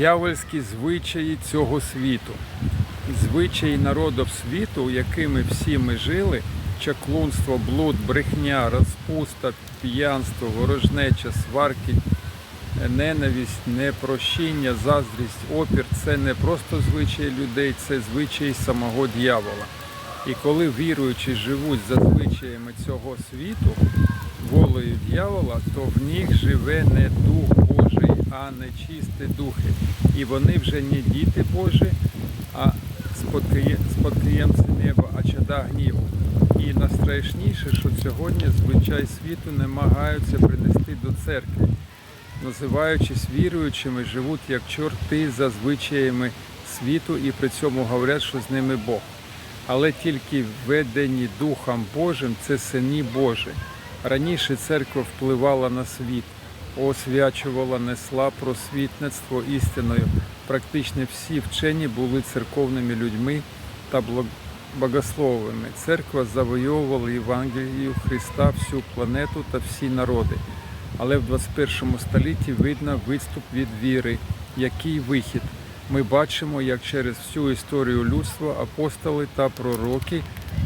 дьявольські звичаї цього світу. Звичаї народів світу, якими всі ми жили, чаклунство, блуд, брехня, розпуста, п'янство, ворожнеча, сварки, ненависть, непрощіння, заздрість, опір це не просто звичаї людей, це звичаї самого дьявола. І коли віруючі живуть за звичаями цього світу, волею дьявола, то в них живе не дух Божий, а нечисті духи. І вони вже не діти Божі, а спадкоє- спадкоємці неба, а чада гніву. І найстрашніше, що сьогодні звичай світу намагаються принести до церкви, називаючись віруючими, живуть як чорти за звичаями світу і при цьому говорять, що з ними Бог. Але тільки введені Духом Божим це сині Божі. Раніше церква впливала на світ, освячувала, несла просвітництво істиною. Практично всі вчені були церковними людьми та богословами. Церква завойовувала Євангелію Христа всю планету та всі народи. Але в 21 столітті видно відступ від віри. Який вихід? Ми бачимо, як через всю історію людства апостоли та пророки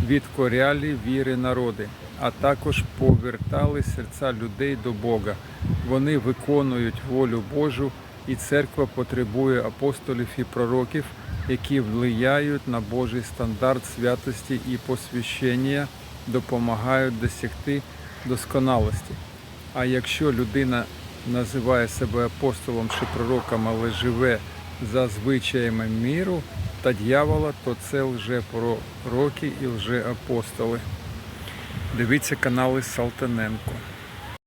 відкоряли віри народи, а також повертали серця людей до Бога. Вони виконують волю Божу, і церква потребує апостолів і пророків, які впливають на Божий стандарт святості і посвящення, допомагають досягти досконалості. А якщо людина називає себе апостолом чи пророком, але живе за звичаями міру та дьявола, то це лжепророки і лжеапостоли. Дивіться канали Салтаненко.